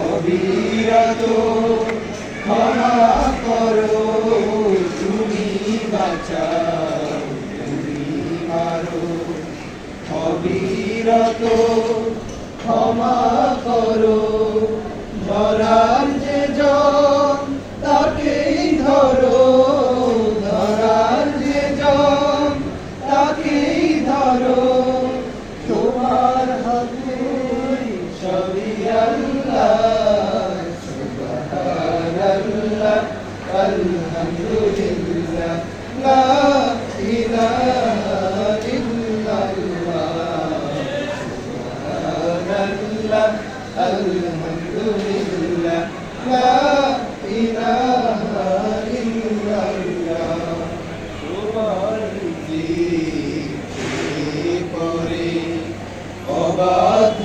অবিরত ক্ষমা করো তুমি বাঁচাও তুমি মারো অবিরত ক্ষমা করো। ধরার যে জন, তাকেই ধরো। ধরার যে জন, তাকেই ধরো। তোমার হাতে সবই আল্লাহ, সুবহানাল্লাহ সুবহানাল্লাহ আলহামদুলিল্লাহ লা ইলাহা ইল্লাল্লাহ তোমার জিকির করে অবাধ্য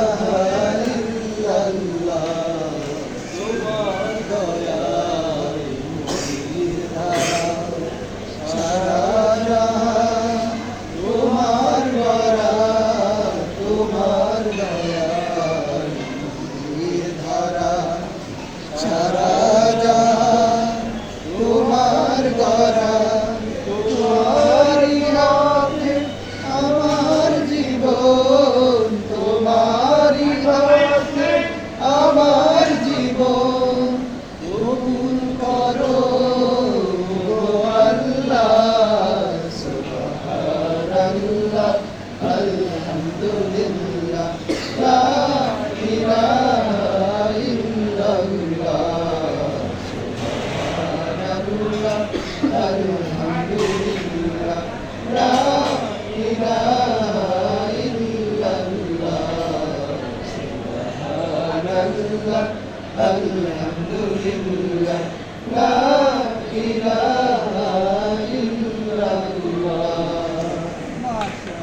ইলাহা ইল্লাল্লাহ সুবহানাল্লাহ আলহামদুলিল্লাহ লা ইলাহা